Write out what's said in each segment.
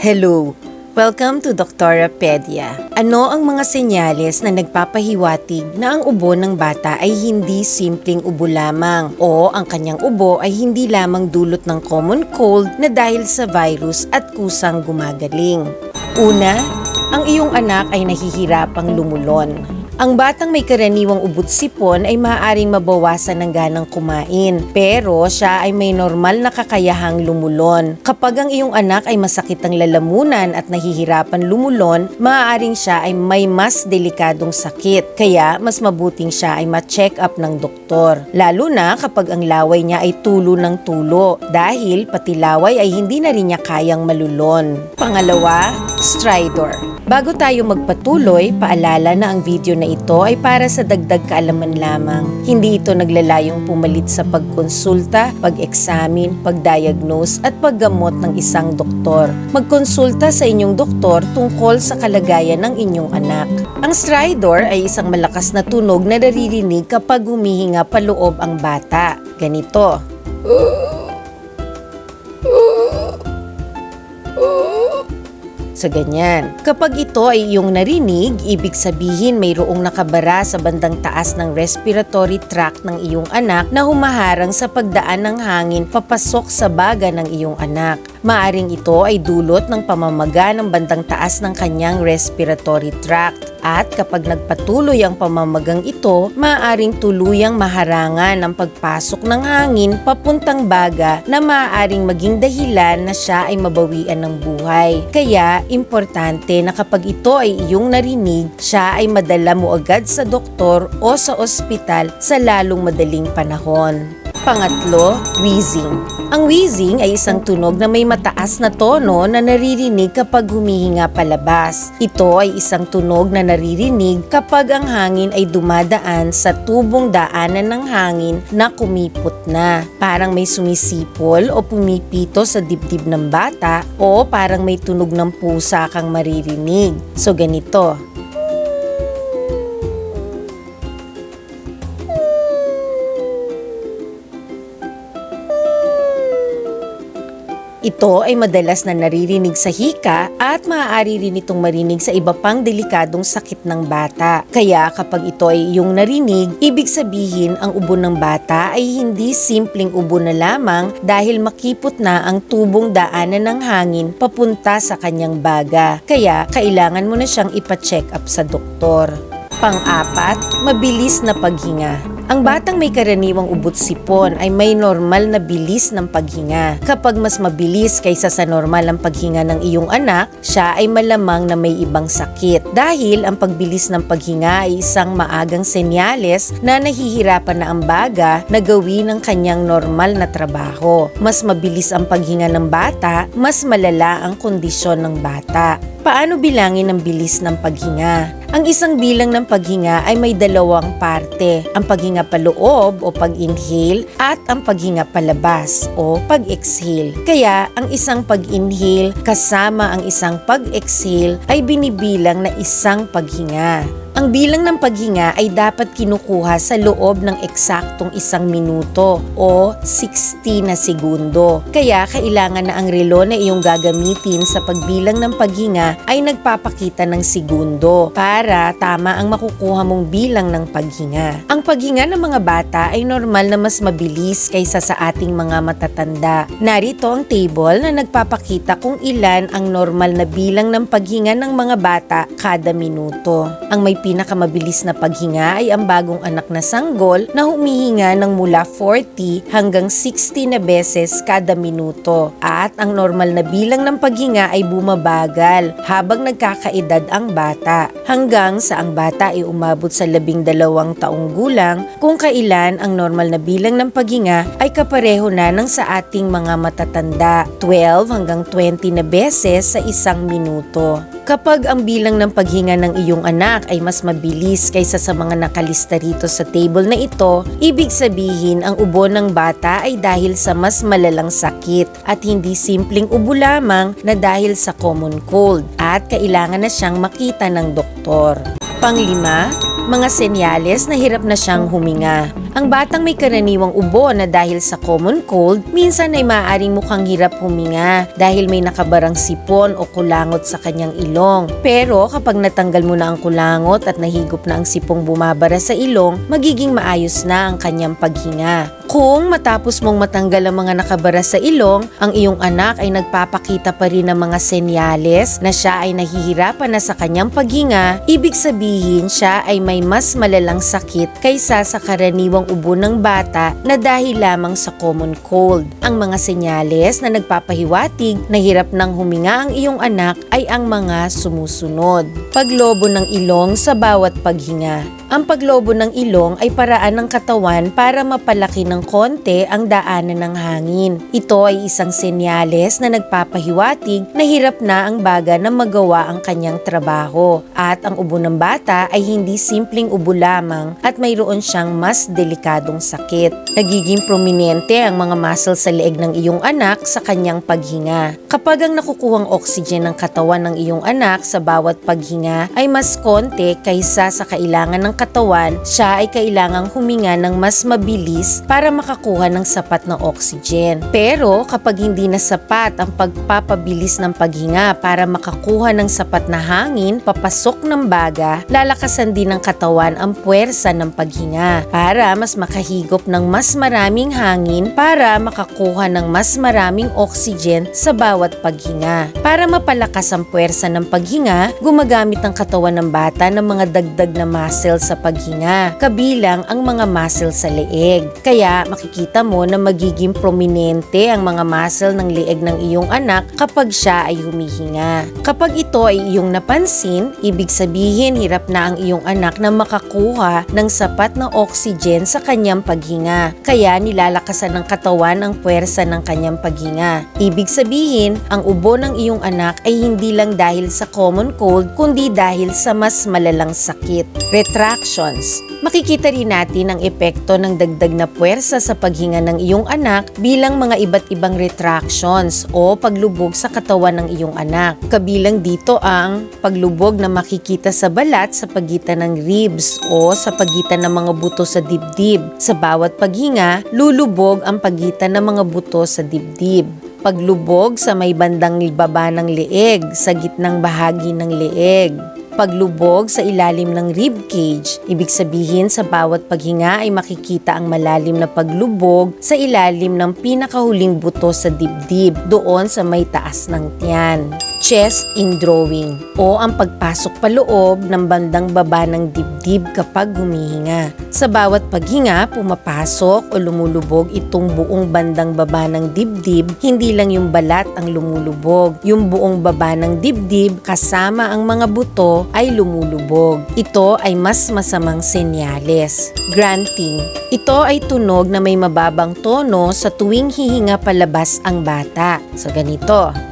Hello! Welcome to Doctorapedia. Ano ang mga senyales na nagpapahiwatig na ang ubo ng bata ay hindi simpleng ubo lamang o ang kanyang ubo ay hindi lamang dulot ng common cold na dahil sa virus at kusang gumagaling? Una, ang iyong anak ay nahihirapang lumulon. Ang batang may karaniwang ubot sipon ay maaaring mabawasan ng ganang kumain, pero siya ay may normal na kakayahang lumulon. Kapag ang iyong anak ay masakit ang lalamunan at nahihirapan lumulon, maaaring siya ay may mas delikadong sakit, kaya mas mabuting siya ay ma-check up ng doktor. Lalo na kapag ang laway niya ay tulo ng tulo, dahil pati laway ay hindi na rin niya kayang malulon. Pangalawa, stridor. Bago tayo magpatuloy, paalala na ang video na ito ay para sa dagdag kaalaman lamang. Hindi ito naglalayong pumalit sa pagkonsulta, pag-examine, pag-diagnose at paggamot ng isang doktor. Magkonsulta sa inyong doktor tungkol sa kalagayan ng inyong anak. Ang stridor ay isang malakas na tunog na naririnig kapag humihinga paloob ang bata. Ganito. Sa ganyan. Kapag ito ay iyong narinig, ibig sabihin mayroong nakabara sa bandang taas ng respiratory tract ng iyong anak na humaharang sa pagdaan ng hangin papasok sa baga ng iyong anak. Maaring ito ay dulot ng pamamaga ng bandang taas ng kanyang respiratory tract. At kapag nagpatuloy ang pamamagang ito, maaaring tuluyang maharangan ang pagpasok ng hangin papuntang baga na maaaring maging dahilan na siya ay mabawian ng buhay. Kaya, importante na kapag ito ay iyong narinig, siya ay madala mo agad sa doktor o sa ospital sa lalong madaling panahon. Pangatlo, wheezing. Ang wheezing ay isang tunog na may mataas na tono na naririnig kapag humihinga palabas. Ito ay isang tunog na naririnig kapag ang hangin ay dumadaan sa tubong daanan ng hangin na kumipot na. Parang may sumisipol o pumipito sa dibdib ng bata o parang may tunog ng pusa kang maririnig. So ganito. Ito ay madalas na naririnig sa hika at maaari rin itong marinig sa iba pang delikadong sakit ng bata. Kaya kapag ito ay iyong narinig, ibig sabihin ang ubo ng bata ay hindi simpleng ubo na lamang dahil makipot na ang tubong daanan ng hangin papunta sa kanyang baga. Kaya kailangan mo na siyang ipa-check up sa doktor. Pang-apat, mabilis na paghinga. Ang batang may karaniwang ubot sipon ay may normal na bilis ng paghinga. Kapag mas mabilis kaysa sa normal ang paghinga ng iyong anak, siya ay malamang na may ibang sakit. Dahil ang pagbilis ng paghinga ay isang maagang senyales na nahihirapan na ang baga na gawin ang kanyang normal na trabaho. Mas mabilis ang paghinga ng bata, mas malala ang kondisyon ng bata. Paano bilangin ang bilis ng paghinga? Ang isang bilang ng paghinga ay may dalawang parte, ang paghinga paloob o pag-inhale at ang paghinga palabas o pag-exhale. Kaya ang isang pag-inhale kasama ang isang pag-exhale ay binibilang na isang paghinga. Ang bilang ng paghinga ay dapat kinukuha sa loob ng eksaktong isang minuto o 60 na segundo. Kaya kailangan na ang relo na iyong gagamitin sa pagbilang ng paghinga ay nagpapakita ng segundo para tama ang makukuha mong bilang ng paghinga. Ang paghinga ng mga bata ay normal na mas mabilis kaysa sa ating mga matatanda. Narito ang table na nagpapakita kung ilan ang normal na bilang ng paghinga ng mga bata kada minuto. Ang may pinakamabilis na paghinga ay ang bagong anak na sanggol na humihinga ng mula 40 hanggang 60 na beses kada minuto. At ang normal na bilang ng paghinga ay bumabagal habang nagkakaedad ang bata hanggang sa ang bata ay umabot sa labing dalawang taong gulang kung kailan ang normal na bilang ng paghinga ay kapareho na ng sa ating mga matatanda 12 hanggang 20 na beses sa isang minuto. Kapag ang bilang ng paghinga ng iyong anak ay mas mabilis kaysa sa mga nakalista rito sa table na ito, ibig sabihin ang ubo ng bata ay dahil sa mas malalang sakit at hindi simpleng ubo lamang na dahil sa common cold at kailangan na siyang makita ng doktor. Panglima, mga senyales na hirap na siyang huminga. Ang batang may karaniwang ubo na dahil sa common cold, minsan ay maaaring mukhang hirap huminga dahil may nakabarang sipon o kulangot sa kanyang ilong. Pero kapag natanggal mo na ang kulangot at nahigop na ang sipong bumabara sa ilong, magiging maayos na ang kanyang paghinga. Kung matapos mong matanggal ang mga nakabara sa ilong, ang iyong anak ay nagpapakita pa rin ng mga senyales na siya ay nahihirapan na sa kanyang paghinga, ibig sabihin siya ay may mas malalang sakit kaysa sa karaniwang ubo ng bata na dahil lamang sa common cold. Ang mga senyales na nagpapahiwatig na hirap ng huminga ang iyong anak ay ang mga sumusunod. Paglobo ng ilong sa bawat paghinga. Ang paglobo ng ilong ay paraan ng katawan para mapalaki ng konti ang daanan ng hangin. Ito ay isang senyales na nagpapahiwatig na hirap na ang baga na magawa ang kanyang trabaho. At ang ubo ng bata ay hindi simpleng ubo lamang at mayroon siyang mas delikadong sakit. Nagiging prominente ang mga muscle sa leeg ng iyong anak sa kanyang paghinga. Kapag ang nakukuhang oxygen ng katawan ng iyong anak sa bawat paghinga ay mas konti kaysa sa kailangan ng katawan, siya ay kailangang huminga ng mas mabilis para makakuha ng sapat na oxygen. Pero kapag hindi na sapat ang pagpapabilis ng paghinga para makakuha ng sapat na hangin papasok ng baga, lalakasan din ng katawan ang puwersa ng paghinga para mas makahigop ng mas maraming hangin para makakuha ng mas maraming oxygen sa bawat paghinga. Para mapalakas ang puwersa ng paghinga, gumagamit ang katawan ng bata ng mga dagdag na muscles sa paghinga, kabilang ang mga muscle sa leeg. Kaya makikita mo na magiging prominente ang mga muscle ng leeg ng iyong anak kapag siya ay humihinga. Kapag ito ay iyong napansin, ibig sabihin hirap na ang iyong anak na makakuha ng sapat na oxygen sa kanyang paghinga. Kaya nilalakasan ng katawan ang puwersa ng kanyang paghinga. Ibig sabihin, ang ubo ng iyong anak ay hindi lang dahil sa common cold kundi dahil sa mas malalang sakit. Retractions. Makikita rin natin ang epekto ng dagdag na puwersa sa paghinga ng iyong anak bilang mga iba't ibang retractions o paglubog sa katawan ng iyong anak. Kabilang dito ang paglubog na makikita sa balat sa pagitan ng ribs o sa pagitan ng mga buto sa dibdib. Sa bawat paghinga, lulubog ang pagitan ng mga buto sa dibdib paglubog sa may bandang baba ng leeg, sa gitnang bahagi ng leeg. Paglubog sa ilalim ng rib cage, ibig sabihin sa bawat paghinga ay makikita ang malalim na paglubog sa ilalim ng pinakahuling buto sa dibdib, doon sa may taas ng tiyan chest in drawing o ang pagpasok paloob ng bandang baba ng dibdib kapag humihinga. Sa bawat paghinga, pumapasok o lumulubog itong buong bandang baba ng dibdib, hindi lang yung balat ang lumulubog. Yung buong baba ng dibdib kasama ang mga buto ay lumulubog. Ito ay mas masamang senyales. Granting. Ito ay tunog na may mababang tono sa tuwing hihinga palabas ang bata. So ganito.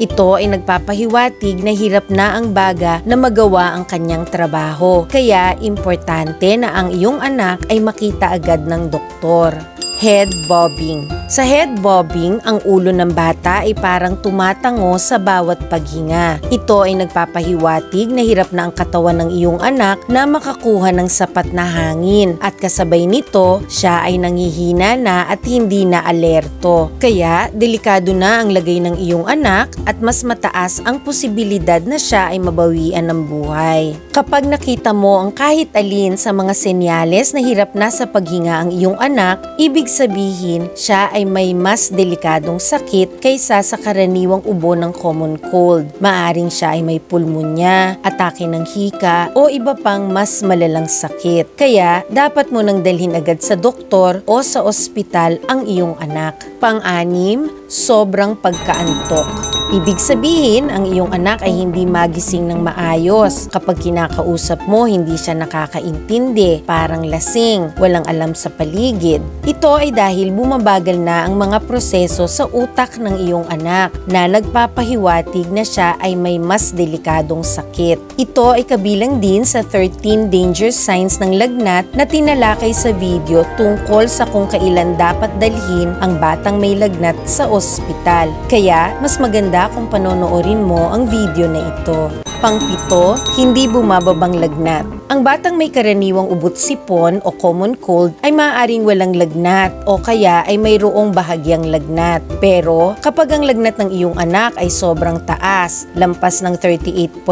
Ito ay nagpapahiwatig na hirap na ang baga na magawa ang kanyang trabaho. Kaya importante na ang iyong anak ay makita agad ng doktor. Head bobbing. Sa head bobbing, ang ulo ng bata ay parang tumatango sa bawat paghinga. Ito ay nagpapahiwatig na hirap na ang katawan ng iyong anak na makakuha ng sapat na hangin at kasabay nito, siya ay nangihina na at hindi na alerto. Kaya, delikado na ang lagay ng iyong anak at mas mataas ang posibilidad na siya ay mabawian ng buhay. Kapag nakita mo ang kahit alin sa mga senyales na hirap na sa paghinga ang iyong anak, ibig sabihin siya ay may mas delikadong sakit kaysa sa karaniwang ubo ng common cold. Maaring siya ay may pulmonya, atake ng hika o iba pang mas malalang sakit. Kaya dapat mo nang dalhin agad sa doktor o sa ospital ang iyong anak. Pang-anim, sobrang pagkaantok. Ibig sabihin, ang iyong anak ay hindi magising ng maayos. Kapag kinakausap mo, hindi siya nakakaintindi, parang lasing, walang alam sa paligid. Ito ay dahil bumabagal na na ang mga proseso sa utak ng iyong anak na nagpapahiwatig na siya ay may mas delikadong sakit. Ito ay kabilang din sa 13 danger signs ng lagnat na tinalakay sa video tungkol sa kung kailan dapat dalhin ang batang may lagnat sa ospital. Kaya, mas maganda kung panonoorin mo ang video na ito. Pangpito, hindi bumababang lagnat. Ang batang may karaniwang ubot sipon o common cold ay maaaring walang lagnat o kaya ay mayroong bahagyang lagnat. Pero kapag ang lagnat ng iyong anak ay sobrang taas, lampas ng 38.5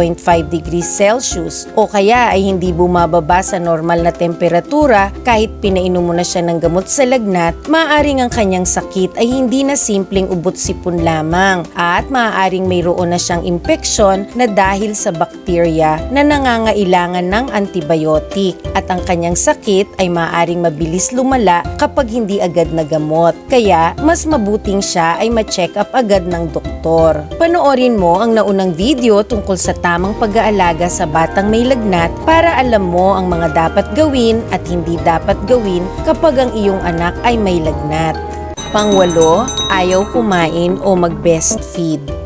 degrees Celsius o kaya ay hindi bumababa sa normal na temperatura kahit pinainom mo na siya ng gamot sa lagnat, maaaring ang kanyang sakit ay hindi na simpleng ubot sipon lamang at maaaring mayroon na siyang impeksyon na dahil sa bakterya na nangangailangan ng antibiotic at ang kanyang sakit ay maaaring mabilis lumala kapag hindi agad nagamot. Kaya mas mabuting siya ay ma-check up agad ng doktor. Panoorin mo ang naunang video tungkol sa tamang pag-aalaga sa batang may lagnat para alam mo ang mga dapat gawin at hindi dapat gawin kapag ang iyong anak ay may lagnat. Pangwalo, ayaw kumain o mag-breastfeed.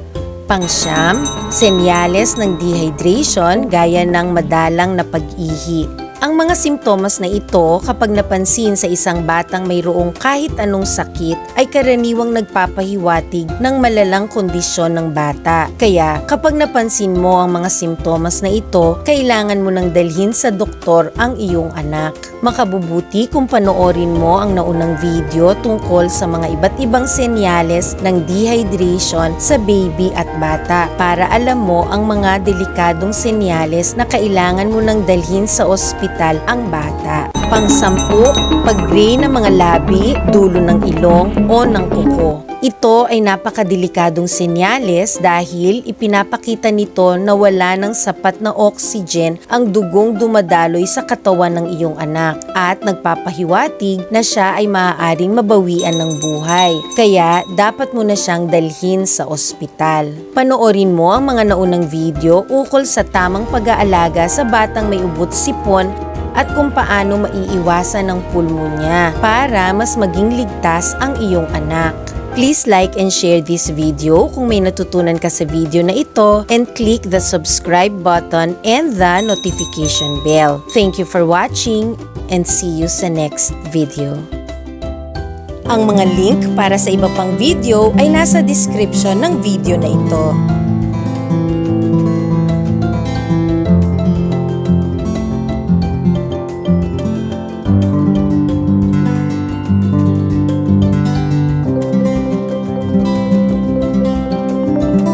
Pangsyam, senyales ng dehydration gaya ng madalang na pag-ihi. Ang mga simptomas na ito kapag napansin sa isang batang mayroong kahit anong sakit ay karaniwang nagpapahiwatig ng malalang kondisyon ng bata. Kaya kapag napansin mo ang mga simptomas na ito, kailangan mo nang dalhin sa doktor ang iyong anak. Makabubuti kung panoorin mo ang naunang video tungkol sa mga iba't ibang senyales ng dehydration sa baby at bata para alam mo ang mga delikadong senyales na kailangan mo nang dalhin sa ospital ang bata. Pangsampu, pag-gray ng mga labi, dulo ng ilong o ng kuko. Ito ay napakadelikadong senyales dahil ipinapakita nito na wala ng sapat na oxygen ang dugong dumadaloy sa katawan ng iyong anak at nagpapahiwatig na siya ay maaaring mabawian ng buhay. Kaya dapat mo na siyang dalhin sa ospital. Panoorin mo ang mga naunang video ukol sa tamang pag-aalaga sa batang may ubot sipon at kung paano maiiwasan ang pulmonya para mas maging ligtas ang iyong anak. Please like and share this video kung may natutunan ka sa video na ito and click the subscribe button and the notification bell. Thank you for watching and see you sa next video. Ang mga link para sa iba pang video ay nasa description ng video na ito.